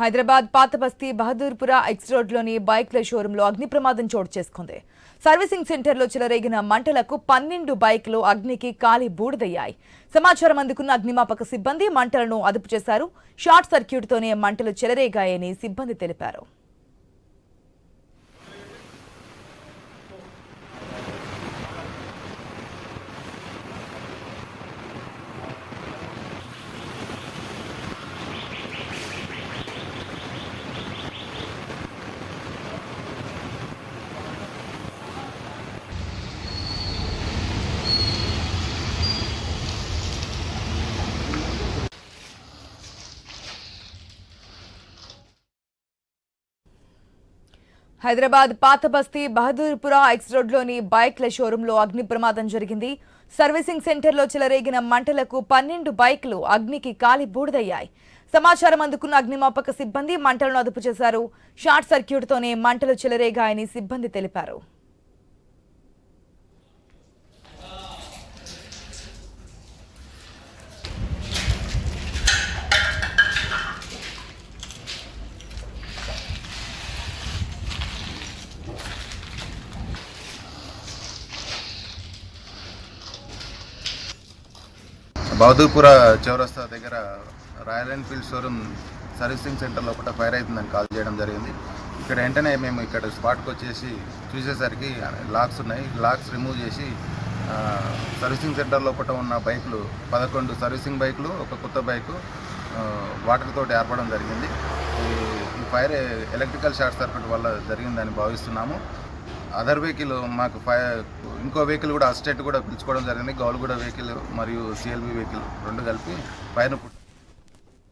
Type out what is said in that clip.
హైదరాబాద్ పాత బస్తీ బహదూర్పుర ఎక్స్ రోడ్లోని బైక్ల షోరూంలో అగ్ని ప్రమాదం చోటు చేసుకుంది. సర్వీసింగ్ సెంటర్లో చెలరేగిన మంటలకు పన్నెండు బైక్లు అగ్నికి కాలి బూడిదయ్యాయి. సమాచారం అందుకున్న అగ్నిమాపక సిబ్బంది మంటలను అదుపు చేశారు. షార్ట్ సర్క్యూట్తోనే మంటలు చెలరేగాయని సిబ్బంది తెలిపారు. హైదరాబాద్ పాత బస్తీ బహదూర్పుర ఎక్స్ రోడ్లోని బైక్ల షోరూంలో అగ్ని ప్రమాదం జరిగింది. సర్వీసింగ్ సెంటర్లో చెలరేగిన మంటలకు పన్నెండు బైక్లు అగ్నికి కాలి బూడిదయ్యాయి. సమాచారం అందుకున్న అగ్నిమాపక సిబ్బంది మంటలను అదుపు చేశారు షార్ట్ సర్క్యూట్తోనే మంటలు చెలరేగాయని సిబ్బంది తెలిపారు. బహదూర్పుర చౌరస్తా దగ్గర Royal Enfield showroom servicing centre లోపల ఫైర్ అవుతుందని కాల్ చేయడం జరిగింది. ఇక్కడ వెంటనే మేము ఇక్కడ స్పాట్కి వచ్చేసి చూసేసరికి లాక్స్ ఉన్నాయి. లాక్స్ రిమూవ్ చేసి సర్వీసింగ్ సెంటర్ లోపల ఉన్న బైకులు పదకొండు సర్వీసింగ్ బైకులు ఒక కొత్త బైకు వాటర్తో వాటర్ తోటి ఏర్పడడం జరిగింది. ఈ ఫైర్ ఎలక్ట్రికల్ షార్ట్ సర్క్యూట్ వల్ల జరిగిందని భావిస్తున్నాము. అదర్ వెహికల్ మాకు ఫైర్ ఇంకో వెహికల్ కూడా అస్టేట్ కూడా పిలుచుకోవడం జరిగింది. గౌల్గూడ వెహికల్ మరియు సిఎల్బి వెహికల్ రెండు కలిపి ఫైర్ను